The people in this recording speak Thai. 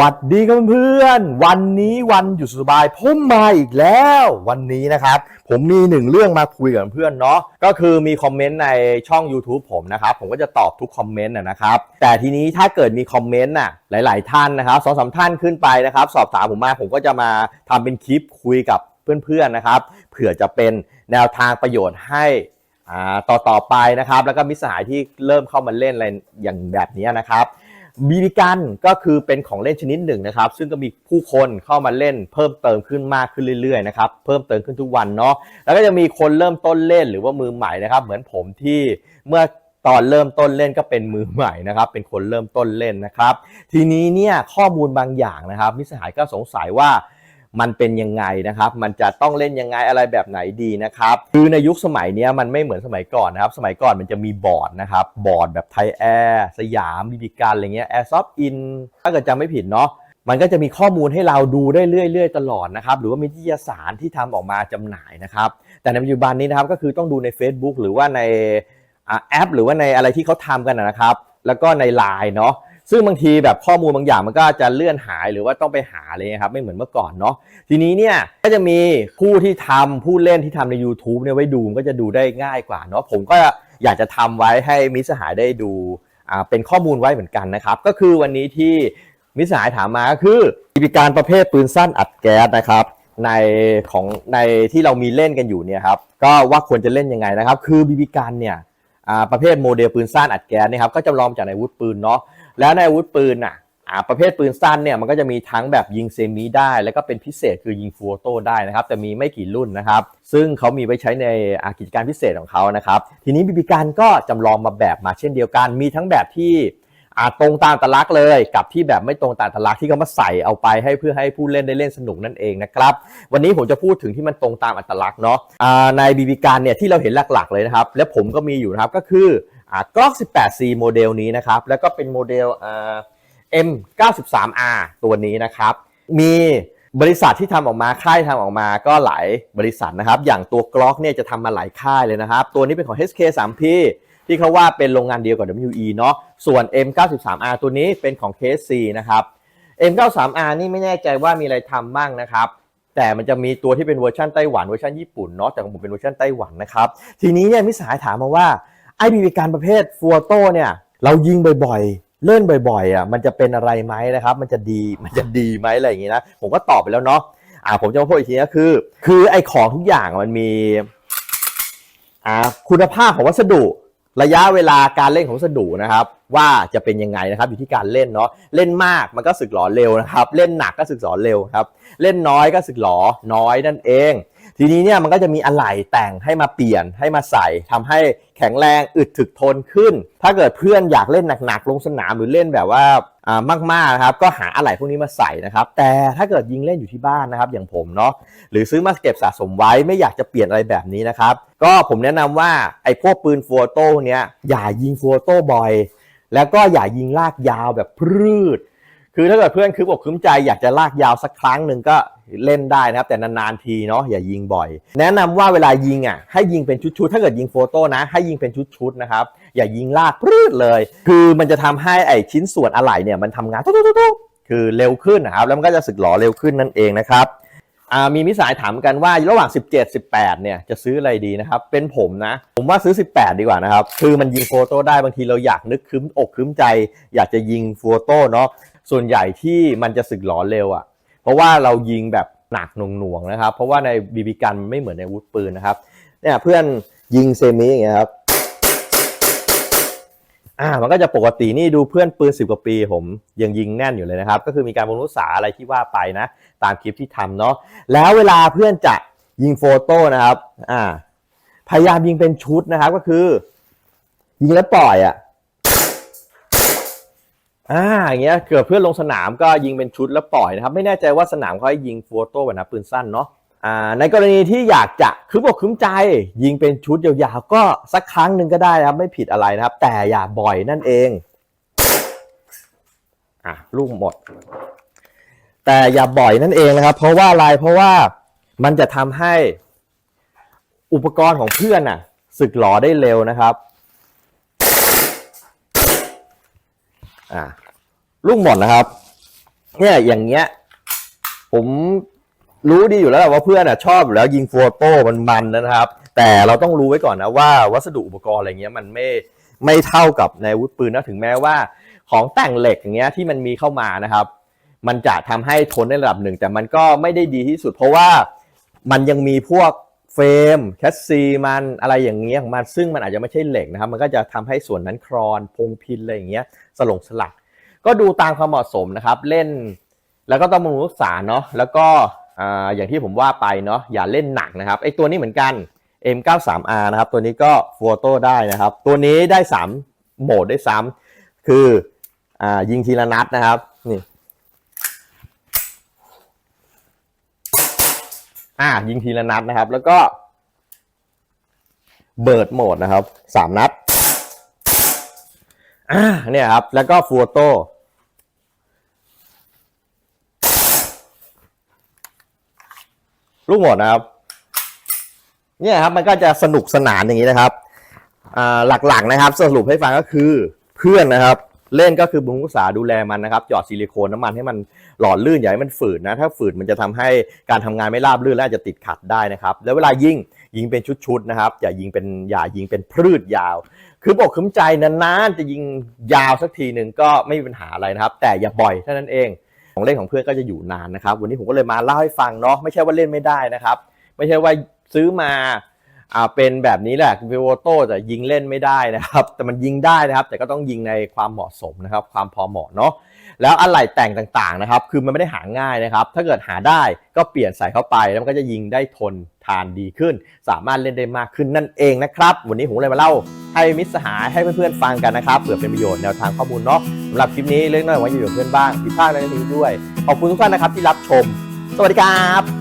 วัสดีครับเพื่อนๆวันนี้วันหยุดสบายผมมาอีกแล้ว วันนี้นะครับ ผมมีหนึ่งเรื่องมาคุยกับเพื่อนเนาะก็คือมีคอมเมนต์ในช่อง YouTube ผมนะครับผมก็จะตอบทุกคอมเมนต์นะครับแต่ทีนี้ถ้าเกิดมีคอมเมนต์น่ะหลาย ๆ ท่านนะครับสองสามท่านขึ้นไปนะครับ สอบถามผมมาผมก็จะมาทำเป็นคลิปคุยกับเพื่อน ๆ นะครับเผื่อจะเป็นแนวทางประโยชน์ให้อ่าต่อต่อๆไปนะครับ แล้วก็มิสหายที่เริ่มเข้ามาเล่นอะไรอย่างแบบนี้นะครับ บีบีกันก็คือเป็นของเล่นชนิดหนึ่งนะครับ ซึ่งก็มีผู้คนเข้ามาเล่นเพิ่มเติมขึ้นมากขึ้นเรื่อยๆนะครับเพิ่มเติมขึ้นทุกวันเนาะแล้วก็จะมีคนเริ่มต้นเล่นหรือว่ามือใหม่นะครับ เหมือนผมที่เมื่อตอนเริ่มต้นเล่นก็เป็นมือใหม่นะครับ เป็นคนเริ่มต้นเล่นนะครับ ทีนี้เนี่ยข้อมูลบางอย่างนะครับมิสหายก็สงสัยว่า มันเป็นยังไงนะครับ มันจะต้องเล่นยังไงอะไรแบบไหนดีนะครับ คือในยุคสมัยนี้มันไม่เหมือนสมัยก่อนนะครับ สมัยก่อนมันจะมีบอร์ดนะครับ บอร์ดแบบไทยแอร์สยามบีบีการอะไรเงี้ยแอร์ซอฟอินถ้าเกิดจำไม่ผิดเนาะมันก็จะมีข้อมูลให้เราดูได้เรื่อยๆ ตลอดนะครับ หรือว่ามีนิตยสารที่ทำออกมาจำหน่ายนะครับ แต่ในปัจจุบันนี้นะครับก็คือต้องดูใน Facebook หรือว่าในแอป หรือว่าในอะไรที่เขาทำกันนะครับ แล้วก็ใน Line เนาะ ซึ่งบางทีแบบข้อมูลบางอย่างมันก็จะเลื่อนหายหรือว่าต้องไปหาเลยครับไม่เหมือนเมื่อก่อนเนาะทีนี้เนี่ยก็จะมีผู้ที่ทำผู้เล่นที่ทำใน YouTube เนี่ยไว้ดูก็จะดูได้ง่ายกว่าเนาะผมก็อยากจะทำไว้ให้มิสหายได้ดูอ่าเป็นข้อมูลไว้เหมือนกันนะครับ ก็คือวันนี้ที่มิสหายถามมาก็คือกิจการประเภทปืนสั้นอัดแก๊สนะครับในของในที่เรามีเล่นกันอยู่เนี่ยครับก็ว่าควรจะเล่นยังไงนะครับ คือบีบีกันเนี่ยประเภทโมเดลปืนสั้นอัดแก๊สนะครับก็จำลองจากในวุธปืนเนาะ แล้วในอาวุธปืนอะประเภทปืนสั้นเนี่ยมันก็จะมีทั้งแบบยิงเซมิได้ แล้วก็เป็นพิเศษคือยิงฟูโต้ได้นะครับ แต่มีไม่กี่รุ่นนะครับ ซึ่งเขามีไว้ใช้ในกิจการพิเศษของเขานะครับ ทีนี้บีบีการก็จำลองมาแบบมาเช่นเดียวกัน มีทั้งแบบที่ตรงตามตลักษณ์เลยกับที่แบบไม่ตรงตามตลักษณ์ที่เขามาใส่เอาไปให้เพื่อให้ผู้เล่นได้เล่นสนุกนั่นเองนะครับวันนี้ผมจะพูดถึงที่มันตรงตามอัตลักษณ์เนาะในบีบีการเนี่ยที่เราเห็นหลักๆเลยนะครับ และผมก็มีอยู่นะครับก็คือ กล้อง 18C โมเดลนี้นะครับ แล้วก็เป็นโมเดล M93R ตัวนี้นะครับ มีบริษัทที่ทำออกมาค่ายทำออกมาก็หลายบริษัทนะครับ อย่างตัวกล็อกเนี่ยจะทำมาหลายค่ายเลยนะครับ ตัวนี้เป็นของ HK3P ที่เขาว่าเป็นโรงงานเดียวกับ WE เนาะส่วน M93R ตัวนี้เป็นของ KSC นะครับ M93R นี่ไม่แน่ใจว่ามีอะไรทำบ้างนะครับ แต่มันจะมีตัวที่เป็นเวอร์ชันไต้หวันเวอร์ชันญี่ปุ่นเนาะแต่ของผมเป็นเวอร์ชันไต้หวันนะครับ ทีนี้เนี่ยมิสายถามมาว่า บีบีการประเภทฟัวโต้เนี่ย เรายิงบ่อยๆ เล่นบ่อยๆอะมันจะเป็นอะไรไหมนะครับ มันจะดีมันจะดีไหมอะไรอย่างงี้นะผมก็ตอบไปแล้วเนาะอ่าผมจะมาพูดอีกทีก็คือ คือไอ้ของทุกอย่างมันมีอ่าคุณภาพของวัสดุ ระยะเวลาการเล่นของวัสดุนะครับ ว่าจะเป็นยังไงนะครับอยู่ที่การเล่นเนาะเล่นมากมันก็สึกหรอเร็วนะครับ เล่นหนักก็สึกหรอเร็วครับ เล่นน้อยก็สึกหรอน้อยนั่นเอง ทีนี้เนี่ยมันก็จะมีอะไหล่แต่งให้มาเปลี่ยนให้มาใส่ทำให้แข็งแรงอึดถึกทนขึ้น ถ้าเกิดเพื่อนอยากเล่นหนักๆลงสนามหรือเล่นแบบว่าอ่ามากๆนะครับก็หาอะไหล่พวกนี้มาใส่นะครับ แต่ถ้าเกิดยิงเล่นอยู่ที่บ้านนะครับ อย่างผมเนาะหรือซื้อมาเก็บสะสมไว้ไม่อยากจะเปลี่ยนอะไรแบบนี้นะครับ ก็ผมแนะนำว่าไอ้พวกปืนฟัวโต้เนี้ยอย่ายิงฟัวโต้บ่อยแล้วก็อย่ายิงลากยาวแบบพืด คือถ้าเกิดเพื่อนคืบอกคืมใจอยากจะลากยาวสักครั้งหนึ่งก็เล่นได้นะครับ แต่นานๆทีเนาะอย่ายิงบ่อย แนะนำว่าเวลายิงอะให้ยิงเป็นชุดๆถ้าเกิดยิงโฟโต้นะ ให้ยิงเป็นชุดๆนะครับ อย่ายิงลากพืดเลย คือมันจะทำให้ไอชิ้นส่วนอะไหล่เนี่ยมันทำงานตุ๊กๆคือเร็วขึ้นนะครับ แล้วมันก็จะสึกหลอเร็วขึ้นนั่นเองนะครับมีมิสายถามกันว่าระหว่าง 17 18 เนี่ยจะซื้ออะไรดีนะครับ เป็นผมนะ ผมว่าซื้อ 18 ดีกว่านะครับ คือมันยิงโฟโต้ได้บางทีเราอยากนึกคืมอกคืมใจ อยากจะยิงโฟโต้เนาะ ส่วนใหญ่ที่มันจะสึกหลอเร็วอะ่ะ เพราะว่าเรายิงแบบหนักหน่วงๆนะครับ เพราะว่าในบีบีกันไม่เหมือนในวุธปืนนะครับ เนี่ยเพื่อนยิงเซมิอย่างเงี้ยครับ อ่ามันก็จะปกตินี่ดูเพื่อนปืนสิบกว่าปีผมยังยิงแน่นอยู่เลยนะครับ ก็คือมีการบรรลุษาอะไรที่ว่าไปนะ ตามคลิปที่ทำเนาะ แล้วเวลาเพื่อนจะยิงโฟโต้นะครับ อ่า พยายามยิงเป็นชุดนะครับก็คือ ยิงแล้วปล่อยอะ อ่าอย่างเงี้ยเกิดเพื่อนลงสนามก็ยิงเป็นชุดแล้วปล่อยนะครับไม่แน่ใจว่าสนามเขาให้ยิงโฟโต้แบบนะปืนสั้นเนาะอ่าในกรณีที่อยากจะคืบอกคืมใจ ยิงเป็นชุดยาวๆก็สักครั้งหนึ่งก็ได้นะครับไม่ผิดอะไรนะครับ แต่อย่าบ่อยนั่นเองอะลูกหมด แต่อย่าบ่อยนั่นเองนะครับ เพราะว่าอะไรเพราะว่ามันจะทำให้อุปกรณ์ของเพื่อนน่ะสึกหลอได้เร็วนะครับ อ่าลูกหมดนนะครับ เนี่ยอย่างเงี้ย ผมรู้ดีอยู่แล้วว่าเพื่อนอะชอบอยู่แล้วยิงโฟโต้มันมันนะครับ แต่เราต้องรู้ไว้ก่อนนะว่าวัสดุอุปกรณ์อะไรเงี้ยมันไม่ไม่เท่ากับในอาวุธปืนนะถึงแม้ว่า ของแต่งเหล็กอย่างเงี้ยที่มันมีเข้ามานะครับ มันจะทำให้ทนในระดับหนึ่ง แต่มันก็ไม่ได้ดีที่สุด เพราะว่ามันยังมีพวก เฟรมแคสซีมันอะไรอย่างเงี้ยของมันซึ่งมันอาจจะไม่ใช่เหล็กนะครับ มันก็จะทำให้ส่วนนั้นครอนพงพินอะไรอย่างเงี้ยสลงสลัก ก็ดูตามความเหมาะสมนะครับ เล่น แล้วก็ต้องบำรุงรักษาเนาะแล้วก็อย่างที่ผมว่าไปเนาะอย่าเล่นหนักนะครับไอตัวนี้เหมือนกัน M93R นะครับ ตัวนี้ก็โฟโต้ได้นะครับ ตัวนี้ได้ 3 โหมดได้ซ้ำคืออยิงทีละนัดนะครับ อ่ายิงทีละนัดนะครับ แล้วก็ เบิร์ดโหมดนะครับสามนัดอ่าเนี่ยครับ แล้วก็ฟูโต้ลูกโหมดนะครับ เนี่ยครับมันก็จะสนุกสนานอย่างนี้นะครับอ่าหลักๆนะครับ สรุปให้ฟังก็คือเพื่อนนะครับ เล่นก็คือบุญกุษาดูแลมันนะครับหยอดซิลิโคนน้ำมันให้มันหล่อลื่นอย่าให้มันฝืดนะถ้าฝืดมันจะทำให้การทำงานไม่ราบรื่นและอาจจะติดขัดได้นะครับแล้วเวลายิงยิงเป็นชุดๆนะครับอย่ายิงเป็นอย่ายิงเป็นพืชยาว คือบอกคุ้มใจนานๆจะยิงยาวสักทีหนึ่งก็ไม่มีปัญหาอะไรนะครับ แต่อย่าบ่อยเท่านั้นเองของเล่นของเพื่อนก็จะอยู่นานนะครับ วันนี้ผมก็เลยมาเล่าให้ฟังเนาะไม่ใช่ว่าเล่นไม่ได้นะครับ ไม่ใช่ว่าซื้อมา อ่าเป็นแบบนี้แหละวิโวโต้แต่ยิงเล่นไม่ได้นะครับ แต่มันยิงได้นะครับ แต่ก็ต้องยิงในความเหมาะสมนะครับ ความพอเหมาะเนาะแล้วอะไหล่แต่งต่างๆนะครับ คือมันไม่ได้หาง่ายนะครับ ถ้าเกิดหาได้ก็เปลี่ยนใส่เข้าไป แล้วมันก็จะยิงได้ทนทานดีขึ้น สามารถเล่นได้มากขึ้นนั่นเองนะครับ วันนี้ผมเลยมาเล่าให้มิตรสหายให้เพื่อนๆฟังกันนะครับเผื่อเป็นประโยชน์แนวทางข้อมูลเนาะสำหรับคลิปนี้เล็กน้อยไว้อยู่กับเพื่อนบ้างผิดพลาดอะไรก็ทิ้งด้วยขอบคุณทุกท่านนะครับที่รับชม สวัสดีครับ